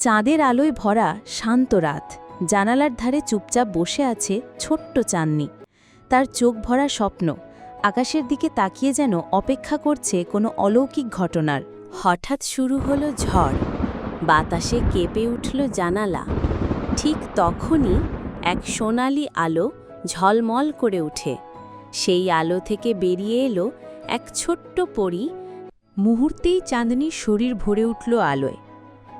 চাঁদের আলোয় ভরা শান্ত রাত। জানালার ধারে চুপচাপ বসে আছে ছোট্ট চাননি। তার চোখ ভরা স্বপ্ন। আকাশের দিকে তাকিয়ে যেন অপেক্ষা করছে কোনো অলৌকিক ঘটনার। হঠাৎ শুরু হলো ঝড়। বাতাসে কেঁপে উঠল জানালা। ঠিক তখনই এক সোনালি আলো ঝলমল করে উঠে সেই আলো থেকে বেরিয়ে এলো এক ছোট্ট পরী মুহূর্তেই চাঁদনির শরীর ভরে উঠল আলোয়।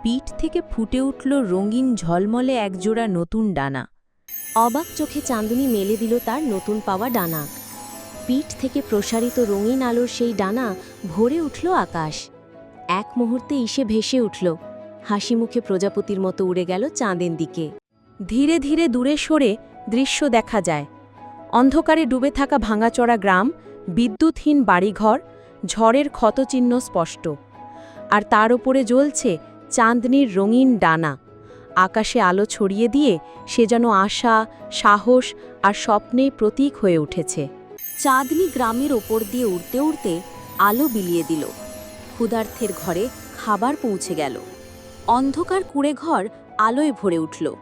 পিঠ থেকে ফুটে উঠল রঙিন ঝলমলে একজোড়া নতুন ডানা। অবাক চোখে চাঁদনি মেলে দিল তার নতুন পাওয়া ডানা। পিঠ থেকে প্রসারিত রঙিন আলোর সেই ডানা ভরে উঠল আকাশ। এক মুহূর্তে ইসে ভেসে উঠল। হাসি মুখে প্রজাপতির মতো উড়ে গেল চাঁদের দিকে। ধীরে ধীরে দূরে সরে দৃশ্য দেখা যায়। অন্ধকারে ডুবে থাকা ভাঙাচড়া গ্রাম, বিদ্যুৎহীন বাড়িঘর ঝড়ের ক্ষতচিহ্ন স্পষ্ট। আর তার ওপরে জ্বলছে চাঁদনির রঙিন ডানা। আকাশে আলো ছড়িয়ে দিয়ে সে যেন আশা, সাহস আর স্বপ্নেই প্রতীক হয়ে উঠেছে। চাঁদনি গ্রামের ওপর দিয়ে উড়তে উড়তে আলো বিলিয়ে দিল। ক্ষুধার্থের ঘরে খাবার পৌঁছে গেল। অন্ধকার কুড়ে ঘর আলোয় ভরে উঠল।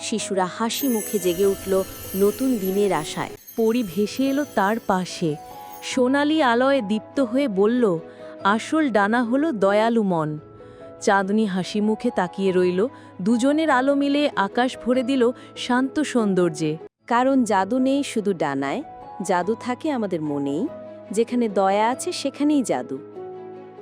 শিশুরা হাসি মুখে জেগে উঠল নতুন দিনের আশায়। পরি ভেসে এলো তার পাশে। সোনালি আলোয় দীপ্ত হয়ে বলল, আসল ডানা হলো দয়ালু মন। চাঁদনি হাসি মুখে তাকিয়ে রইল, দুজনের আলো মিলে আকাশ ভরে দিল শান্ত সৌন্দর্যে। কারণ জাদু নেই শুধু ডানায়, জাদু থাকে আমাদের মনেই। যেখানে দয়া আছে সেখানেই জাদু।